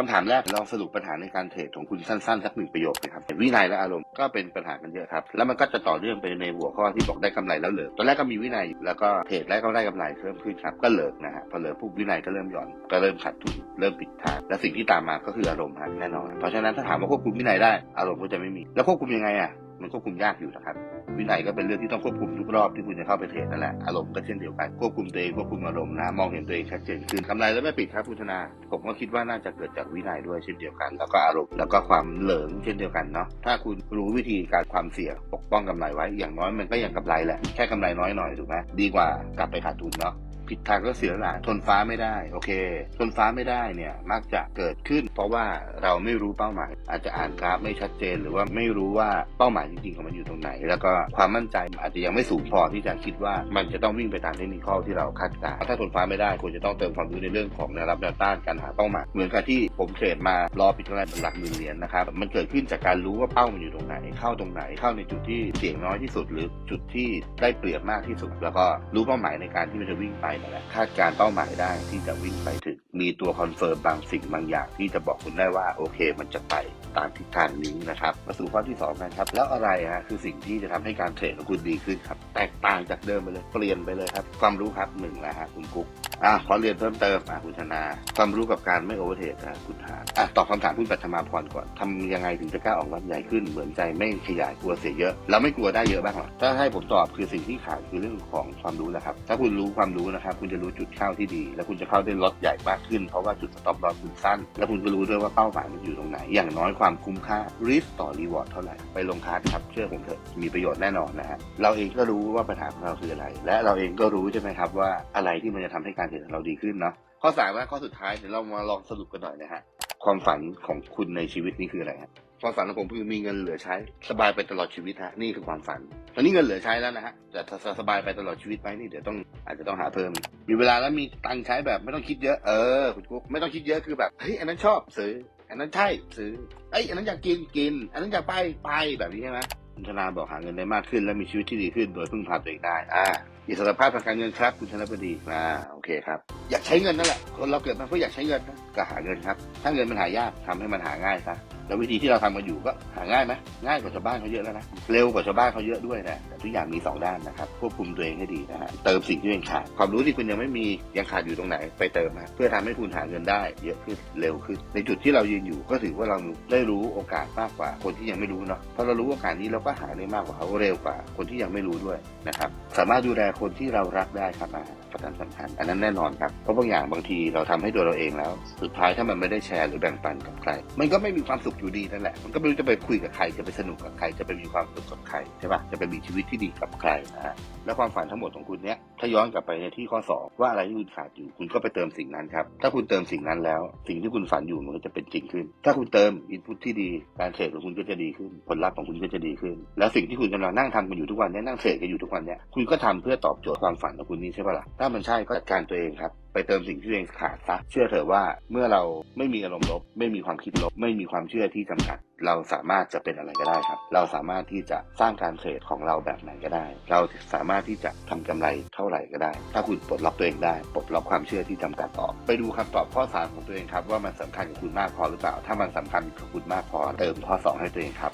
คำถามแรกลองสรุปปัญหาในการเทรดของคุณสั้นๆสักหนึ่งประโยคนะครับวินัยและอารมณ์ก็เป็นปัญหากันเยอะครับแล้วมันก็จะต่อเนื่องไปในหัวข้อที่บอกได้กำไรแล้วเหลิกตอนแรกก็มีวินัยแล้วก็เทรดแรกก็ได้กำไรเพิ่มขึ้นครับก็เหลิกนะฮะพอเหลิกปุ๊บวินัยก็เริ่มหย่อนก็เริ่มขาดทุนเริ่มปิดทางและสิ่งที่ตามมาก็คืออารมณ์ฮะแน่นอนเพราะฉะนั้นถ้าถามว่าควบคุมวินัยได้อารมณ์ก็จะไม่มี แล้วควบคุมยังไงอะ มันควบคุมยากอยู่นะครับ วินัยก็เป็นเรื่องที่ต้องควบคุมทุกรอบที่คุณจะเข้าไปเทรดนั่นแหละ อารมณ์ก็เช่นเดียวกัน ควบคุมตัวเองควบคุมอารมณ์นะ มองเห็นตัวเองชัดเจนขึ้นกำไรแล้วไม่ปิดครับคุณธนา ผมก็คิดว่าน่าจะเกิดจากวินัยด้วยเช่นเดียวกัน แล้วก็อารมณ์แล้วก็ความเหลิงเช่นเดียวกันเนาะ ถ้าคุณรู้วิธีการความเสี่ยงปกป้องกำไรไว้ อย่างน้อยมันก็ยังกำไรแหละ แค่กำไรน้อยหน่อยถูกไหมดีกว่ากลับไปขาดทุนเนาะ ผิดทางก็เสียหลักทนฟ้าไม่ได้ โอเค ทนฟ้าไม่ได้เนี่ยมักจะเกิดขึ้น เพราะว่าเราไม่รู้เป้าหมาย อาจจะอ่านกราฟไม่ชัดเจน หรือว่าไม่รู้ว่าเป้าหมายจริงๆของมันอยู่ตรงไหน แล้วก็ความมั่นใจอาจจะยังไม่สูงพอที่จะคิดว่ามันจะต้องวิ่งไปตามเทคนิคข้อที่เราคาดการณ์ถ้าทนฟ้าไม่ได้ควรจะต้องเติมความรู้ในเรื่องของแนวรับแนวต้านการหาเป้าหมายเหมือนกับที่ผมเทรดมารอปิดกำไรเป็นหลักหมื่นเหรียญนะครับมันเกิดขึ้นจากการรู้ว่าเป้ามันอยู่ตรงไหน เข้าตรงไหนเข้าในจุดที่เสี่ยงน้อยที่สุด หรือจุดที่ได้เปรียบมากที่สุด แล้วก็รู้เป้าหมายในการที่มันจะวิ่งไปนั่นแหละคาดการเป้าหมายได้ที่จะวิ่งไปถึง มีตัวคอนเฟิร์มบางสิ่งบางอย่าง ที่จะบอกคุณได้ว่าโอเค มันจะไปตามทิศทางนี้นะครับมาสู่ข้อที่สองกันครับแล้วอะไรฮะคือสิ่งที่จะทำให้การเทรดของคุณดีขึ้นครับแตกต่างจากเดิมไปเลยเปลี่ยนไปเลยครับความรู้ครับหนึ่งแล้วฮะคุณกุ๊ก อะขอเรียนเพิ่มเติมอะคุณชนาความรู้กับการไม่โอเวอร์เทรดนะคุณหาอะตอบคำถามคุณปัทมาพรก่อนทำยังไงถึงจะกล้าออกรับใหญ่ขึ้น เหมือนใจไม่ขยายกลัวเสียเยอะ แล้วไม่กลัวได้เยอะบ้างหรอถ้าให้ผมตอบคือสิ่งที่ขาดคือเรื่องของความรู้แหละครับ ถ้าคุณรู้ความรู้นะครับ คุณจะรู้จุดเข้าที่ดี แล้วคุณจะเข้าได้ล็อตใหญ่มากขึ้นเพราะว่าจุดสต็อปลอสคุณสั้น แล้วคุณก็รู้ด้วยว่าเป้าหมายมันอยู่ตรงไหน อย่างน้อยความคุ้มค่า risk ต่อ reward เท่าไหร่ไปลงคาร์ดครับเชื่อผมเถอะมีประโยชน์แน่นอนนะฮะเราเองก็รู้ว่าปัญหาของเราคืออะไร และเราเองก็รู้ใช่ไหมครับว่าอะไรที่มันจะทำให้การเทรดของเราดีขึ้นเนาะข้อสามและข้อสุดท้ายเดี๋ยวเรามาลองสรุปกันหน่อยนะฮะความฝันของคุณในชีวิตนี่คืออะไรฮะความฝันของผมคือมีเงินเหลือใช้สบายไปตลอดชีวิตฮะนี่คือความฝัน ตอนนี้เงินเหลือใช้แล้วนะฮะแต่สบายไปตลอดชีวิตไหมนี่เดี๋ยวต้องอาจจะต้องหาเพิ่ม มีเวลาแล้วมีตังค์ใช้แบบไม่ต้องคิดเยอะเออคุณกุ๊กไม่ต้องคิดเยอะคือแบบเฮ้ยอันนั้นชอบซื้อ อันนั้นใช่ซื้อเอ้อันนั้นอยากกินกิน อันนั้นอยากไปไปแบบนี้ใช่ไหมคุณธนาบอกหาเงินได้มากขึ้น และมีชีวิตที่ดีขึ้น โดยพึ่งพาตัวเองได้อ่าอิสรภาพทางการเงินครับคุณธนบดีอ่าโอ เคครับ อยากใช้เงินนั่นแหละคนเราเกิดมาเพื่ออยากใช้เงินนะก็หาเงินครับ ถ้าเงินมันหายากทำให้มันหาง่ายซะแล้ววิธีที่เราทำกันอยู่ก็หาง่ายไหมง่ายกว่าชาวบ้านเขาเยอะแล้วนะเร็วกว่าชาวบ้านเขาเยอะด้วยนะแต่ทุกอย่างมีสองด้านนะครับควบคุมตัวเองให้ดีนะฮะเติมสิ่งที่ตัวเองขาดความรู้ที่คุณยังไม่มียังขาดอยู่ตรงไหน ไปเติมนะเพื่อทำให้คุณหาเงินได้ เยอะขึ้นเร็วขึ้น ในจุดที่เรายืนอยู่ก็ถือว่าเราได้รู้โอกาสมากกว่าคนที่ยังไม่รู้เนาะพอเรารู้โอกาสนี้เราก็หาได้มากกว่าเขาเร็วกว่าคนที่ยังไม่รู้ด้วยนะครับสามารถดูแลคนที่เรารักได้ครับประการสำคัญอันนั้นแน่นอนครับเพราะบางอย่างบางทีเราทำให้ตัวเราเองแล้ว สุดท้ายถ้ามันไม่ได้แชร์หรือแบ่งปันกับใคร มันก็ไม่มีความสุขอยู่ดีนั่นแหละมันก็ไม่รู้จะไปคุยกับใครจะไปสนุกกับใครจะไปมีความสุขกับใครใช่ปะจะไปมีชีวิตที่ดีกับใครนะฮะและความฝันทั้งหมดของคุณเนี้ยถ้าย้อนกลับไปในที่ข้อสองว่าอะไรที่คุณขาดอยู่คุณก็ไปเติมสิ่งนั้นครับถ้าคุณเติมสิ่งนั้นแล้ว สิ่งที่คุณฝันอยู่มันก็จะเป็นจริงขึ้น ถ้าคุณเติมอินพุตที่ดีการเทรดของคุณก็จะดีขึ้น ผลลัพธ์ของคุณก็จะดีขึ้น แล้วสิ่งที่คุณกำลังนั่งทำกันอยู่ทุกวันเนี้ยนั่งเทรดกันอยู่ทุกวันเนี้ยคุณก็ทำเพื่อตอบโจทย์ความฝันของคุณนี่ใช่ปะล่ะถ้ามันใช่ก็จัดการตัวเองครับ ไปเติมสิ่งที่ตัวเองขาดซะเชื่อเถอะว่าเมื่อเราไม่มีอารมณ์ลบ ไม่มีความคิดลบ ไม่มีความเชื่อที่จำกัด เราสามารถจะเป็นอะไรก็ได้ครับ เราสามารถที่จะสร้างการเทรดของเราแบบไหนก็ได้ เราสามารถที่จะทำกำไรเท่าไหร่ก็ได้ ถ้าคุณปลดล็อกตัวเองได้ปลดล็อกความเชื่อที่จำกัดออกไปดูคำตอบข้อสามของตัวเองครับว่ามันสำคัญกับคุณมากพอหรือเปล่า ถ้ามันสำคัญกับคุณมากพอเติมข้อสองให้ตัวเองครับ